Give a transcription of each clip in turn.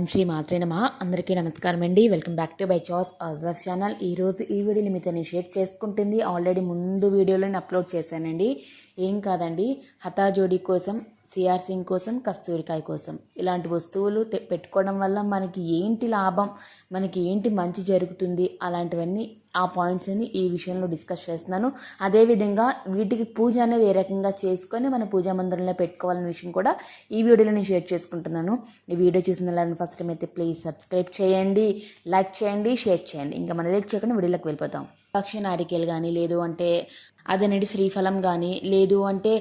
ఓం శ్రీ మాత్రే నమ. అందరికీ నమస్కారం అండి. వెల్కమ్ బ్యాక్ టు బై చాస్ అజర్ ఛానల్ ఈరోజు ఈ వీడియోని మీతో నేను షేర్ చేసుకుంటుంది. ఆల్రెడీ ముందు వీడియోలో నేను అప్లోడ్ చేశానండి. ఏం కాదండి. హతాజోడీ కోసం సిఆర్ సింగ్ కోసం కస్తూరికాయ కోసం. ఇలాంటి వస్తువులు పెట్టుకోవడం వల్ల మనకి ఏంటి లాభం మనకి ఏంటి మంచి జరుగుతుంది అలాంటివన్నీ ఆ పాయింట్స్ అన్ని ఈ విషయంలో డిస్కస్ చేస్తున్నాను. అదేవిధంగా వీటికి పూజ అనేది ఏ రకంగా చేసుకొని మన పూజా మందిరంలో పెట్టుకోవాలనే విషయం కూడా ఈ వీడియోలో నేను షేర్ చేసుకుంటున్నాను. ఈ వీడియో చూసిన వాళ్ళని ఫస్ట్ టైం అయితే ప్లీజ్ సబ్స్క్రైబ్ చేయండి లైక్ చేయండి షేర్ చేయండి. ఇంకా మన లైక్ చేయకుండా వీడియోలోకి వెళ్ళిపోతాం. పక్షి నారికేలు కానీ లేదు అంటే అదనేది శ్రీఫలం కానీ లేదు అంటే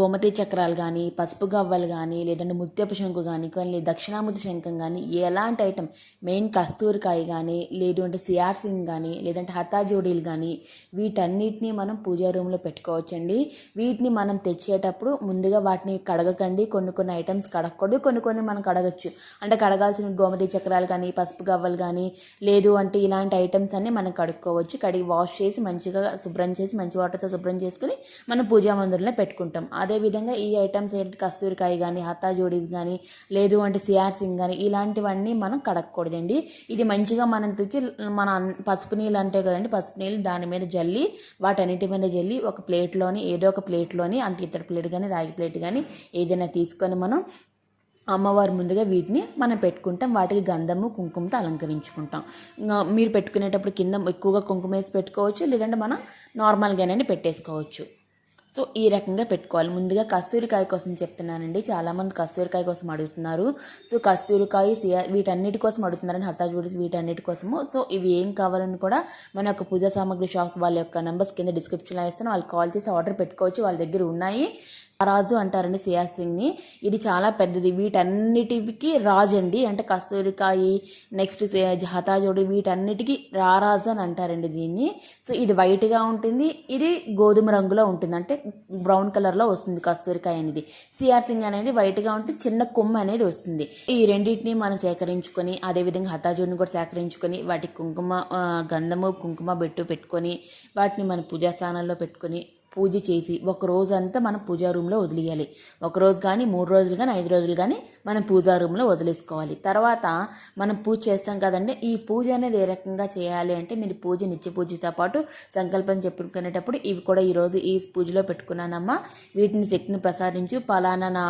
గోమతి చక్రాలు కానీ పసుపు గవ్వలు కానీ లేదంటే ముత్యపు శంకు కానీ కానీ దక్షిణామృతి శంఖం కానీ ఎలాంటి ఐటమ్ మెయిన్ కస్తూరికాయ కానీ లేదు అంటే సిఆర్ సింగ్ కానీ లేదంటే హతాజోడీలు కానీ వీటన్నిటిని మనం పూజా రూమ్లో పెట్టుకోవచ్చండి. వీటిని మనం తెచ్చేటప్పుడు ముందుగా వాటిని కడగకండి. కొన్ని కొన్ని ఐటమ్స్ కడగకూడదు కొన్ని కొన్ని మనం కడగచ్చు. అంటే కడగాల్సిన గోమతి చక్రాలు కానీ పసుపు గవ్వలు కానీ లేదు అంటే ఇలాంటి ఐటమ్స్ అన్ని మనం కడుక్కోవచ్చు. కడిగి వాష్ చేసి మంచిగా శుభ్రం చేసి మంచి వాటర్తో శుభ్రం చేసుకుని మనం పూజా మందిరంలో పెట్టుకుంటాం. అదేవిధంగా ఈ ఐటమ్స్ ఏంటి? కస్తూరికాయ కానీ హత్తా జోడీస్ కానీ లేదు అంటే సిఆర్సింగ్ కానీ ఇలాంటివన్నీ మనం కడగకూడదండి. ఇది మంచిగా మనం తెచ్చి మన పసుపు నీళ్ళు అంటే కదండి పసుపు నీళ్ళు దాని మీద జల్లి వాటన్నిటి మీద జల్లి ఒక ప్లేట్లోని ఏదో ఒక ప్లేట్లోని అంటే ఇతర ప్లేట్ కానీ రాగి ప్లేట్ కానీ ఏదైనా తీసుకొని మనం అమ్మవారి ముందుగా వీటిని మనం పెట్టుకుంటాం. వాటికి గంధము కుంకుమతో అలంకరించుకుంటాం. ఇంకా మీరు పెట్టుకునేటప్పుడు కింద ఎక్కువగా కుంకుమ వేసి పెట్టుకోవచ్చు. లేదంటే మనం నార్మల్గానే పెట్టేసుకోవచ్చు. సో ఈ రకంగా పెట్టుకోవాలి. ముందుగా కస్తూరికాయ కోసం చెప్తున్నానండి. చాలామంది కస్తూరికాయ కోసం అడుగుతున్నారు. సో కస్తూరికాయ సియా వీటన్నిటి కోసం అడుగుతున్నారని హతాజుడి వీటన్నిటి కోసము. సో ఇవి ఏం కావాలని కూడా మన యొక్క పూజా సామాగ్రి షాప్స్ వాళ్ళ యొక్క నెంబర్స్ కింద డిస్క్రిప్షన్లో ఇస్తాను వాళ్ళు కాల్ చేసి ఆర్డర్ పెట్టుకోవచ్చు. వాళ్ళ దగ్గర ఉన్నాయి. రాజు అంటారండి సియార్ సింగ్ని. ఇది చాలా పెద్దది. వీటన్నిటికి రాజు అండి అంటే కస్తూరికాయి నెక్స్ట్ హతాజోడి వీటన్నిటికీ రారాజు అని అంటారండి దీన్ని. సో ఇది వైట్గా ఉంటుంది. ఇది గోధుమ రంగులో ఉంటుంది. అంటే బ్రౌన్ కలర్లో వస్తుంది కస్తూరికాయ అనేది. సిఆర్ సింగ్ అనేది వైట్గా ఉంటే చిన్న కొమ్మ అనేది వస్తుంది. ఈ రెండింటిని మనం సేకరించుకొని అదేవిధంగా హతాజోడిని కూడా సేకరించుకొని వాటి కుంకుమ గంధము కుంకుమ బెట్టు పెట్టుకొని వాటిని మన పూజా స్థానాల్లో పెట్టుకొని పూజ చేసి ఒక రోజు అంతా మనం పూజా రూమ్లో వదిలేయాలి. ఒక రోజు కానీ మూడు రోజులు కానీ ఐదు రోజులు కానీ మనం పూజా రూమ్లో వదిలేసుకోవాలి. తర్వాత మనం పూజ చేస్తాం కదండి ఈ పూజ అనేది ఏ రకంగా చేయాలి అంటే మీరు పూజ నిత్య పూజతో పాటు సంకల్పం చెప్పుకునేటప్పుడు ఇవి కూడా ఈరోజు ఈ పూజలో పెట్టుకున్నానమ్మా. వీటిని శక్తిని ప్రసాదించు పలానా నా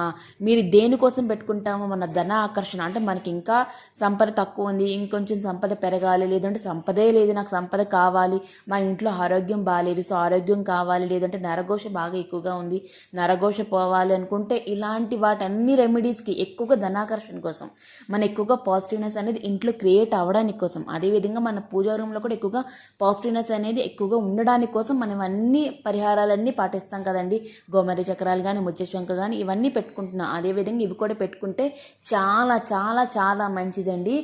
మీరు దేనికోసం పెట్టుకుంటామో మన ధన ఆకర్షణ అంటే మనకి ఇంకా సంపద తక్కువ ఉంది ఇంకొంచెం సంపద పెరగాలి లేదంటే సంపదే లేదు నాకు సంపద కావాలి మా ఇంట్లో ఆరోగ్యం బాగాలేదు సో ఆరోగ్యం కావాలి లేదంటే నరఘోష బాగా ఎక్కువగా ఉంది. నరఘోష పోవాలి అనుకుంటే ఇలాంటి వాటన్ని రెమెడీస్కి ఎక్కువగా ధనాకర్షణ కోసం మన ఎక్కువగా పాజిటివ్నెస్ అనేది ఇంట్లో క్రియేట్ అవ్వడానికి కోసం అదేవిధంగా మన పూజా రూమ్లో కూడా ఎక్కువగా పాజిటివ్నెస్ అనేది ఎక్కువగా ఉండడానికి కోసం మనం అన్ని పరిహారాలన్నీ పాటిస్తాం కదండి. గోమరి చక్రాలు కానీ ముచ్చశంక కానీ ఇవన్నీ పెట్టుకుంటున్నాం. అదేవిధంగా ఇవి కూడా పెట్టుకుంటే చాలా చాలా చాలా మంచిదండి.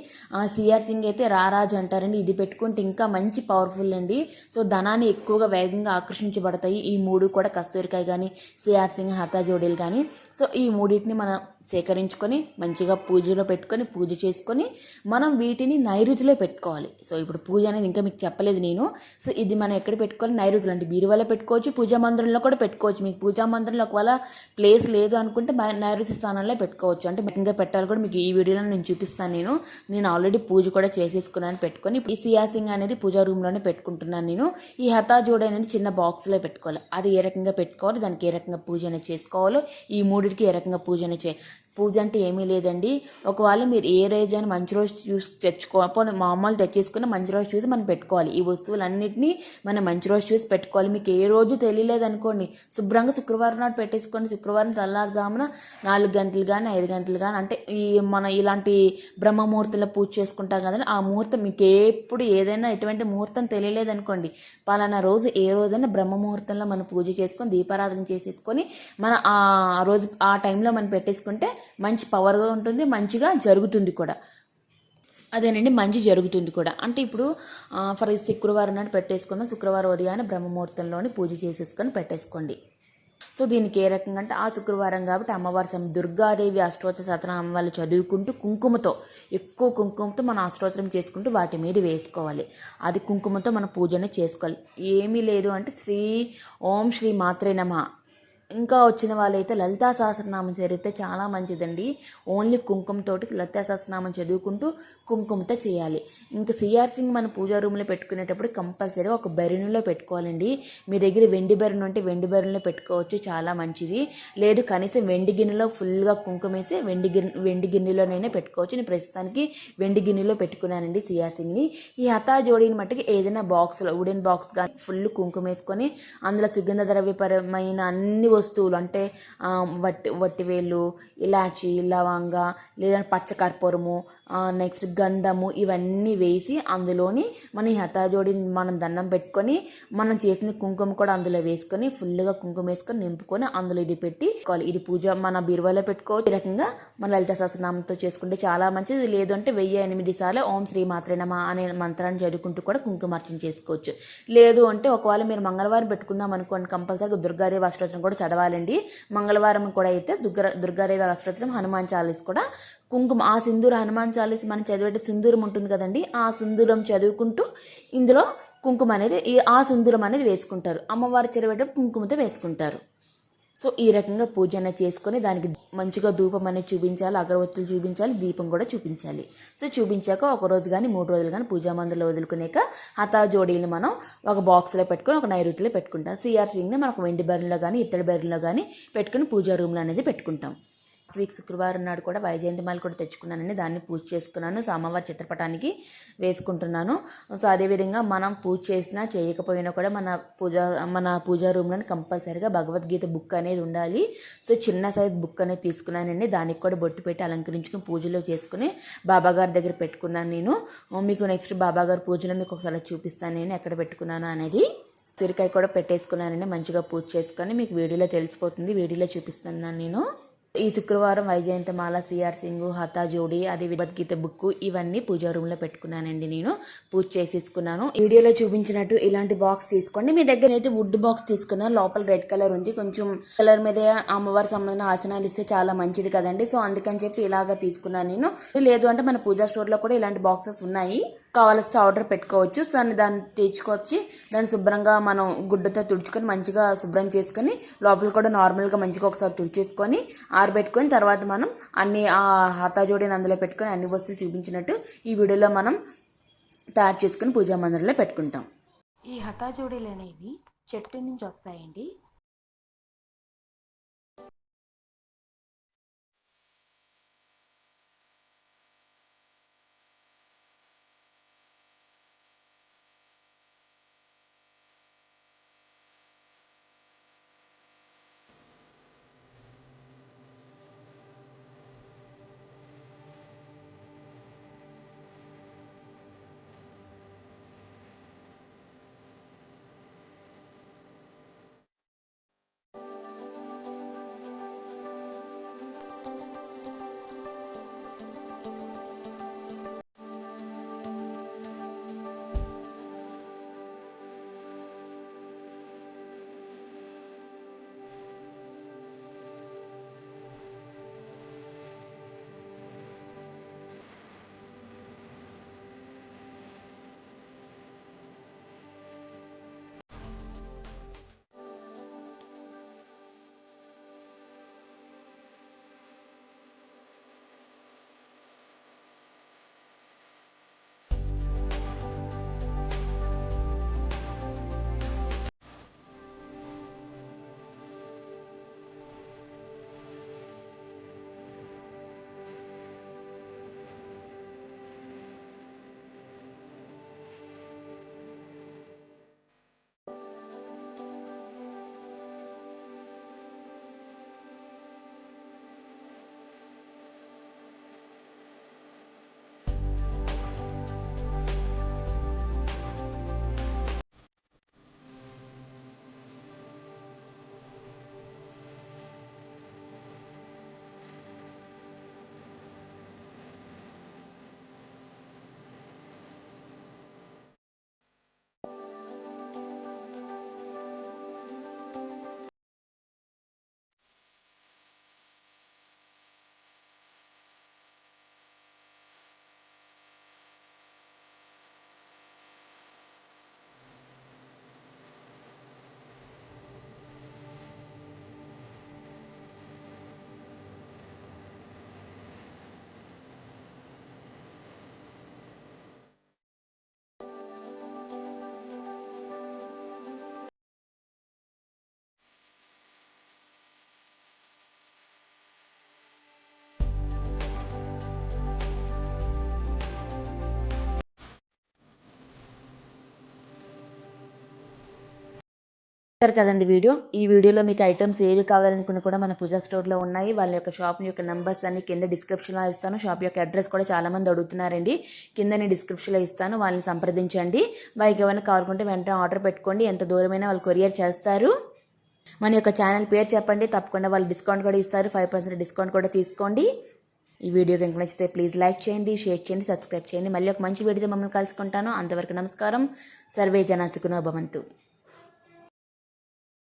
సిఆర్ సింగ్ అయితే రారాజు అంటారండి. ఇది పెట్టుకుంటే ఇంకా మంచి పవర్ఫుల్ అండి. సో ధనాన్ని ఎక్కువగా వేగంగా ఆకర్షించబడతాయి. ఈ మూడు కూడా కస్తూరికాయ కానీ సిఆర్ సింగ్ హతా జోడీలు కానీ సో ఈ మూడింటిని మనం సేకరించుకొని మంచిగా పూజలో పెట్టుకొని పూజ చేసుకొని మనం వీటిని నైరుతిలో పెట్టుకోవాలి. సో ఇప్పుడు పూజ అనేది ఇంకా మీకు చెప్పలేదు నేను. సో ఇది మనం ఎక్కడ పెట్టుకోవాలి? నైరుతులు. అంటే బీరువాలో పెట్టుకోవచ్చు పూజా మందిరంలో కూడా పెట్టుకోవచ్చు. మీకు పూజా మందిరంలో ఒకవేళ ప్లేస్ లేదు అనుకుంటే నైరుతి స్థానంలో పెట్టుకోవచ్చు. అంటే ఇంకా పెట్టాలి కూడా మీకు ఈ వీడియోలో నేను చూపిస్తాను నేను. నేను ఆల్రెడీ పూజ కూడా చేసేసుకున్నాను పెట్టుకొని. ఈ సియాసింగ్ అనేది పూజా రూమ్లోనే పెట్టుకుంటున్నాను నేను. ఈ హతా జోడ అనేది చిన్న బాక్స్లో పెట్టుకోవాలి. అది ఏ రకంగా పెట్టుకోవాలి దానికి ఏ రకంగా పూజన చేసుకోవాలో ఈ మూడిటికి ఏ రకంగా పూజన చే పూజ అంటే ఏమీ లేదండి. ఒకవేళ మీరు ఏ రోజు అని మంచి రోజు చూసి తెచ్చుకో పోనీ మామూలు తెచ్చేసుకుని మంచి రోజు చూసి మనం పెట్టుకోవాలి. ఈ వస్తువులన్నింటినీ మనం మంచి రోజు చూసి పెట్టుకోవాలి. మీకు ఏ రోజు తెలియలేదు అనుకోండి శుభ్రంగా శుక్రవారం నాడు పెట్టేసుకోండి. శుక్రవారం తెల్లారుజామున నాలుగు గంటలు కానీ ఐదు గంటలు కానీ అంటే ఈ మన ఇలాంటి బ్రహ్మముహూర్తంలో పూజ చేసుకుంటాం కదండి ఆ ముహూర్తం మీకు ఎప్పుడు ఏదైనా ఎటువంటి ముహూర్తం తెలియలేదనుకోండి పలానా రోజు ఏ రోజైనా బ్రహ్మ ముహూర్తంలో మనం పూజ చేసుకొని దీపారాధన చేసేసుకొని మన ఆ రోజు ఆ టైంలో మనం పెట్టేసుకుంటే మంచి పవర్గా ఉంటుంది మంచిగా జరుగుతుంది కూడా. అదేనండి మంచి జరుగుతుంది కూడా. అంటే ఇప్పుడు ఫర్ శుక్రవారం నాడు పెట్టేసుకుందాం శుక్రవారం ఉదయాన్నే బ్రహ్మముహూర్తంలోని పూజ చేసేసుకొని పెట్టేసుకోండి. సో దీనికి ఏ రకంగా అంటే ఆ శుక్రవారం కాబట్టి అమ్మవారి సమ దుర్గాదేవి అష్టోత్తర సతనామం వాళ్ళు చదువుకుంటూ కుంకుమతో ఎక్కువ కుంకుమతో మనం అష్టోత్తరం చేసుకుంటూ వాటి మీద వేసుకోవాలి. అది కుంకుమతో మన పూజను చేసుకోవాలి. ఏమీ లేదు అంటే శ్రీ ఓం శ్రీ మాత్రే నమ. ఇంకా వచ్చిన వాళ్ళైతే లలితా సహస్రనామం చదివితే చాలా మంచిదండి. ఓన్లీ కుంకుమతోటి లలితా సహస్రనామం చదువుకుంటూ కుంకుమతో చేయాలి. ఇంకా సిఆర్ సింగ్ మన పూజా రూమ్లో పెట్టుకునేటప్పుడు కంపల్సరీ ఒక బెరినిలో పెట్టుకోవాలండి. మీ దగ్గర వెండి బెరిని ఉంటే వెండి బెరినిలో పెట్టుకోవచ్చు చాలా మంచిది. లేదు కనీసం వెండి గిన్నెలో ఫుల్గా కుంకుమ వేసి వెండి గిన్నె వెండి గిన్నెలోనైనా పెట్టుకోవచ్చు. నేను ప్రస్తుతానికి వెండి గిన్నెలో పెట్టుకున్నానండి సిఆర్ సింగ్ని ఈ హతా జోడిని మట్టుకు ఏదైనా బాక్స్లో వుడెన్ బాక్స్ కానీ ఫుల్ కుంకుమ వేసుకొని అందులో సుగంధ ద్రవ్యపరమైన అన్ని వస్తువులు అంటే వట్టి వట్టివేలు ఇలాచి లవంగ లేదా పచ్చకర్పూరము నెక్స్ట్ గంధము ఇవన్నీ వేసి అందులోని మన హతాజోడి హతాజోడిని మనం దండం పెట్టుకొని మనం చేసిన కుంకుమ కూడా అందులో వేసుకొని ఫుల్గా కుంకుమ వేసుకొని నింపుకొని అందులో ఇది పెట్టి పెట్టుకోవాలి. ఇది పూజ మన బీరువాలో పెట్టుకోవచ్చు. ఈ రకంగా మన లలిత సహస్రనామంతో చేసుకుంటే చాలా మంచిది. లేదు అంటే వెయ్యి ఎనిమిది సార్లు ఓం శ్రీ మాత్రే అనే మంత్రాన్ని చదువుకుంటూ కూడా కుంకుమార్చన చేసుకోవచ్చు. లేదు అంటే ఒకవేళ మీరు మంగళవారం పెట్టుకుందాం అనుకోండి కంపల్సరీగా దుర్గాదేవి అష్టోత్తరం కూడా చదవాలండి. మంగళవారం కూడా అయితే దుర్గా దుర్గాదేవి అష్టోత్తరం హనుమాన్ చాలీస్ కూడా కుంకుమ ఆ సింధూర హనుమాన్ చాలీస్ మనం చదివేట సింధూరం ఉంటుంది కదండి ఆ సింధూరం చదువుకుంటూ ఇందులో కుంకుమ అనేది ఆ సింధూరం అనేది వేసుకుంటారు. అమ్మవారు చదివేటప్పుడు కుంకుమతో వేసుకుంటారు. సో ఈ రకంగా పూజ అనేది చేసుకొని దానికి మంచిగా ధూపం అనేది చూపించాలి అగరవత్తులు చూపించాలి దీపం కూడా చూపించాలి. సో చూపించాక ఒక రోజు కానీ మూడు రోజులు కానీ పూజా మందులు వదులుకునేక హతా జోడీలు మనం ఒక బాక్స్లో పెట్టుకొని ఒక నైరుతిలో పెట్టుకుంటాం. సిఆర్ సింగ్ని మనం ఒక వెండి బెర్రలో కానీ ఇత్తడి బెర్రలో కానీ పెట్టుకుని పూజా రూమ్లో అనేది పెట్టుకుంటాం. వీక్ శుక్రవారం నాడు కూడా వైజయంతిమాల కూడా తెచ్చుకున్నానండి. దాన్ని పూజ చేసుకున్నాను. సామవారి చిత్రపటానికి వేసుకుంటున్నాను. సో అదేవిధంగా మనం పూజ చేసినా చేయకపోయినా కూడా మన పూజ మన పూజా రూమ్లో కంపల్సరీగా భగవద్గీత బుక్ అనేది ఉండాలి. సో చిన్న సైజ్ బుక్ అనేది తీసుకున్నానండి. దానికి కూడా బొట్టు పెట్టి అలంకరించుకుని పూజలో చేసుకుని బాబాగారి దగ్గర పెట్టుకున్నాను నేను. మీకు నెక్స్ట్ బాబాగారి పూజలో మీకు ఒకసారి చూపిస్తాను నేను ఎక్కడ పెట్టుకున్నాను అనేది. సిరికాయ కూడా పెట్టేసుకున్నానండి. మంచిగా పూజ చేసుకొని మీకు వీడియోలో తెలిసిపోతుంది. వీడియోలో చూపిస్తున్నాను నేను. ఈ శుక్రవారం వైజయంతమాల సిఆర్ సింగ్ హతా జోడి అది భగవద్గీత బుక్ ఇవన్నీ పూజా రూమ్లో పెట్టుకున్నానండి నేను. పూజ చేసేసుకున్నాను. వీడియోలో చూపించినట్టు ఇలాంటి బాక్స్ తీసుకోండి. మీ దగ్గర అయితే వుడ్ బాక్స్ తీసుకున్నాను లోపల రెడ్ కలర్ ఉంది. కొంచెం కలర్ మీద అమ్మవారి సంబంధించిన ఆసనాలు ఇస్తే చాలా మంచిది కదండి. సో అందుకని చెప్పి ఇలాగా తీసుకున్నాను నేను. లేదు అంటే మన పూజా స్టోర్లో కూడా ఇలాంటి బాక్సెస్ ఉన్నాయి. కావలిస్తే ఆర్డర్ పెట్టుకోవచ్చు. సో దాన్ని దాన్ని తెచ్చుకొచ్చి దాన్ని శుభ్రంగా మనం గుడ్డతో తుడుచుకొని మంచిగా శుభ్రం చేసుకొని లోపల కూడా నార్మల్గా మంచిగా ఒకసారి తుడిచేసుకొని ఆరబెట్టుకొని తర్వాత మనం అన్ని ఆ హతాజోడిని అందులో పెట్టుకొని అన్ని వస్తువులు చూపించినట్టు ఈ వీడియోలో మనం తయారు చేసుకుని పూజా మందిరంలో పెట్టుకుంటాం. ఈ హతాజోడీలు అనేవి చెట్టు నుంచి వస్తాయండి. చూస్తారు కదండి వీడియో. ఈ వీడియోలో మీకు ఐటమ్స్ ఏవి కావాలనుకున్న కూడా మన పూజా స్టోర్లో ఉన్నాయి. వాళ్ళ యొక్క షాప్ యొక్క నెంబర్స్ అన్ని కింద డిస్క్రిప్షన్లో ఇస్తాను. షాప్ యొక్క అడ్రస్ కూడా చాలామంది అడుగుతున్నారండి. కింద నేను డిస్క్రిప్షన్లో ఇస్తాను. వాళ్ళని సంప్రదించండి. వాళ్ళకి ఏమైనా కావాలనుకుంటే వెంటనే ఆర్డర్ పెట్టుకోండి. ఎంత దూరమైనా వాళ్ళు కొరియర్ చేస్తారు. మన యొక్క ఛానల్ పేరు చెప్పండి. తప్పకుండా వాళ్ళు డిస్కౌంట్ కూడా ఇస్తారు. ఫైవ్ పర్సెంట్ డిస్కౌంట్ కూడా తీసుకోండి. ఈ వీడియో కనుక నచ్చితే ప్లీజ్ లైక్ చేయండి షేర్ చేయండి సబ్స్క్రైబ్ చేయండి. మళ్ళీ ఒక మంచి వీడియోతో మమ్మల్ని కలుసుకుంటాను. అంతవరకు నమస్కారం. సర్వే జనాసుకునో భవంతు